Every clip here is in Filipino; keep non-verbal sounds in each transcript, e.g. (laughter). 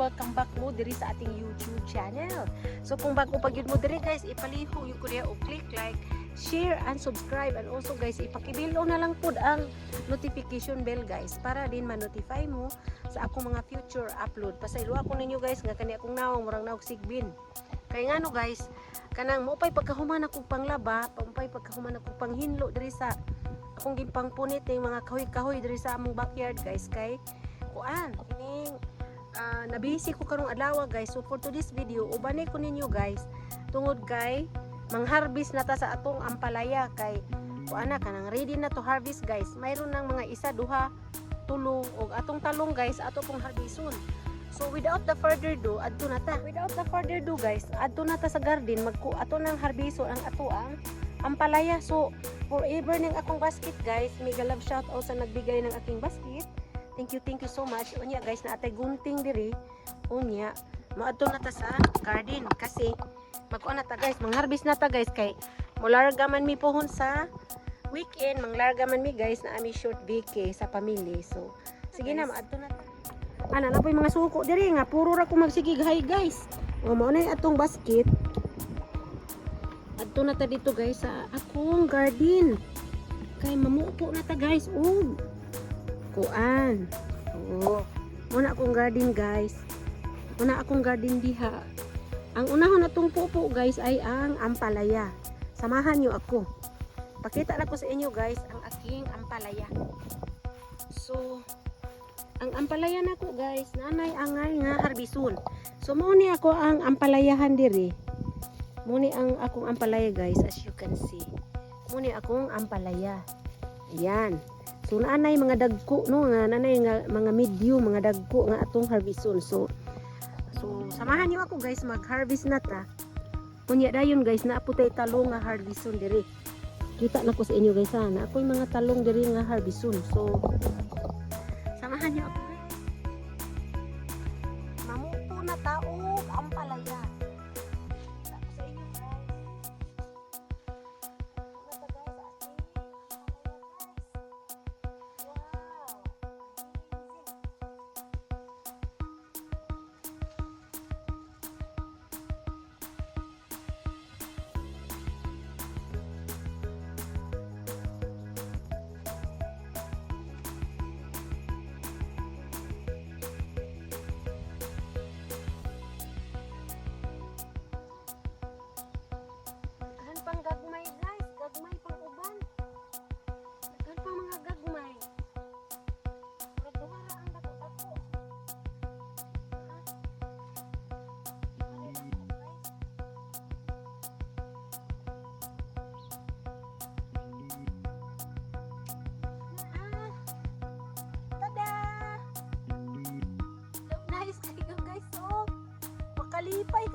Welcome back mo diri sa ating YouTube channel. So kung bago pa gyud mo diri guys, ipalihog yung kuya o click like, share and subscribe and also guys ipakibilo na lang pud ang notification bell guys para din ma-notify mo sa akong mga future upload. Pasaylo ako ninyo guys nga kani akong nawang murang nawag sigbin. Kay ngano guys, kanang mo pay pagkahuman akong panglaba, pampay pagkahuman akong panghinlo diri sa akong gimpang punit ng mga kahoy-kahoy diri sa among backyard guys kay kuan kining uh, nabisi ko karong adlaw guys so for today's video ubanay ko ninyo guys tungod kay mangharvest na ta sa atong ampalaya kay kuan na kanang ready na to harvest guys mayroon nang mga isa duha tulo og atong talong guys ato pong harveston So without the further ado, adto na ta. Without the further ado guys, adto na ta sa garden, magku ato nang harbiso ang ato ang ampalaya. So forever ng akong basket guys, mega love shout out sa nagbigay ng aking basket. Thank you, thank you so much. Unya guys, na atay gunting diri. Unya, maadto na ta sa garden kasi magkuan na ta guys, mangharvest na ta guys kay mularga man mi pohon sa weekend, manglarga man mi guys na ami short vacay sa pamilya. So sige na, maadto na ta. Ana na po yung mga suko diri nga puro ra ko magsigig hay guys. O mao na atong basket. Adto na ta dito guys sa akong garden. Kay mamuupo na ta guys. Og kuan. Oo. Muna akong garden guys. Muna akong garden diha. Ang unahon atong pupo guys ay ang ampalaya. Samahan niyo ako. Pakita na ko sa inyo guys ang aking ampalaya. So, ang ampalaya nako guys nanay angay nga harbison so mo ni ako ang ampalayahan diri mo ni ang akong ampalaya guys as you can see mo ni akong ampalaya ayan so nanay mga dagko no? Nga nanay nga mga medium mga dagko nga atong harbison so so samahan niyo ako guys mag harvest na ta. Kunya dayon guys na aputay talong nga harbison diri. Kita na ko sa inyo guys ha? Na ako'y mga talong diri nga harbison so Samahan niyo ako. Mamupo na taog Pang mga gagmay. Murag duha ra ang guys? Ah! Tada! Look nice (laughs) kayo guys, oh. Makalipay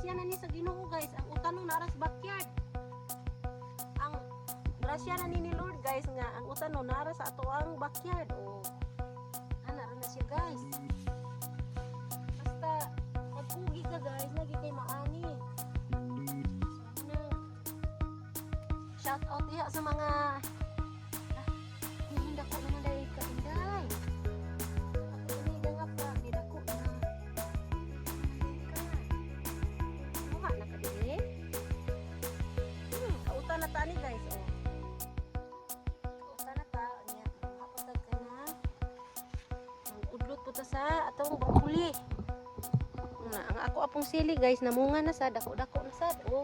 grasya na ni sa Ginoo guys. Ang utanong naras backyard. Ang grasya na ni ni Lord guys nga ang utanong nara sa ato ang backyard. Oh. Ana na siya guys. Basta pagpugi ka guys, lagi kay maani. So, ano, shout out diha sa mga sa atong brokoli. Na, ang ako apong sili guys, namunga na sa dako-dako na sad. Oh,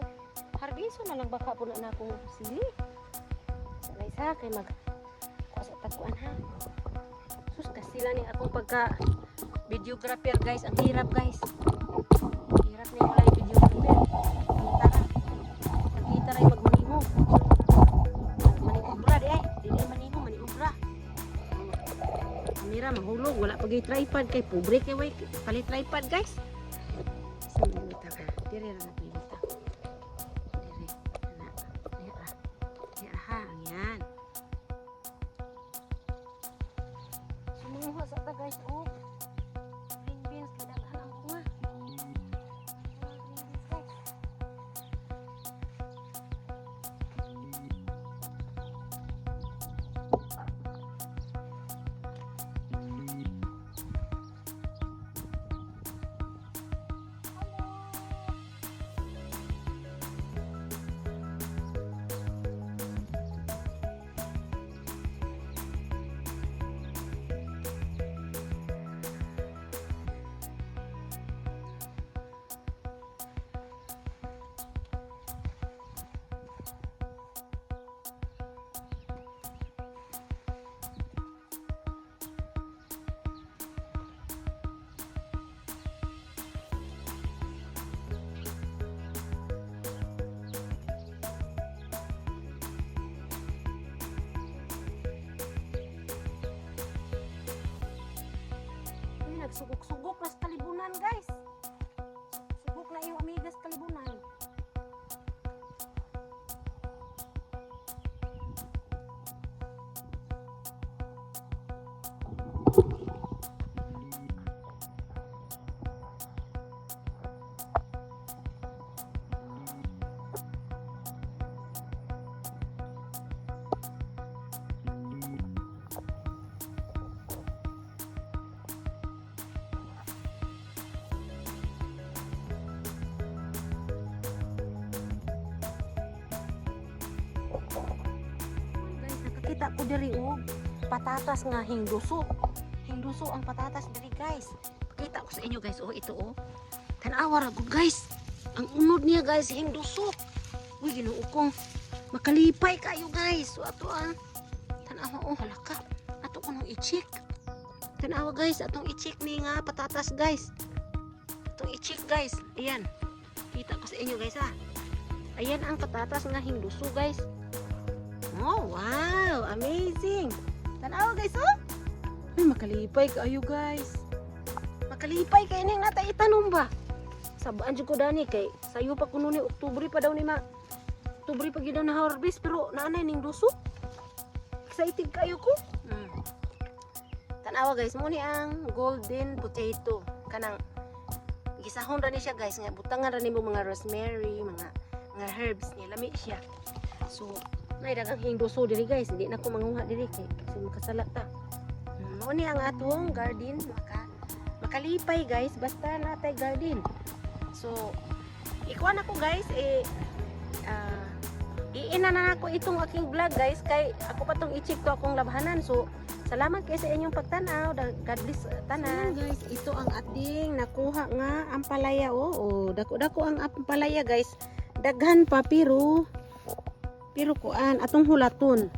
harbiso na lang baka po na akong sili. Sa guys kay mag kuha sa tagkuan ha. Sus, kasi sila ni akong pagka videographer guys, ang hirap guys. Hirap ni wala Mahulog, wala pag tripod kay pobre kay way palit tripod guys. Sa minuta ka. Dire ra na pilita. Dire. Ana. Dire. Dire ha, yan. Sumuha sa ta guys, oh. Ay, nagsugok-sugok na Guys, nakakita ko diri og patatas nga hingduso. Hingduso ang patatas diri, guys. Pakita ko sa inyo, guys. Oh, ito oh. Tanawa ra gud, guys. Ang unod niya, guys, hingduso. Uy, Ginoo ko. Makalipay kayo, guys. So ato ah. Tanawa oh, halaka. Ato ko nung i-check. Tanawa, guys, atong i-check ni nga patatas, guys. Atong i-check, guys. Ayan. Kita ko sa inyo, guys, ah. Ayan ang patatas nga hingduso, guys. Oh, wow! Amazing! Tanawa guys, oh! Ay, makalipay kayo guys. Makalipay kayo ning nata itanong ba? Sabaan dyan ko dani kay sayo pa kuno ni Oktubre pa daw ni ma. Oktubre pa gid daw na harvest pero naanay ning duso. Excited kayo ko. Mm. Tanawa guys, mo ni ang golden potato. Kanang gisahon ra ni siya guys nga butangan ra nimo mga rosemary, mga mga herbs ni lami siya. So, may dagang hingduso diri guys, hindi na ko mangunga diri kay kasi makasala ta. Mo ni ang atong garden maka makalipay guys basta natay garden. So, ikuha na ko guys eh ah iina na ako itong aking vlog guys kay ako pa tong i-check to akong labhanan. So, salamat kay sa inyong pagtanaw. God bless uh, tanan. guys, ito ang ating nakuha nga ang palaya oh. dako-dako ang palaya guys. Daghan pa pero pero kuan atong hulaton.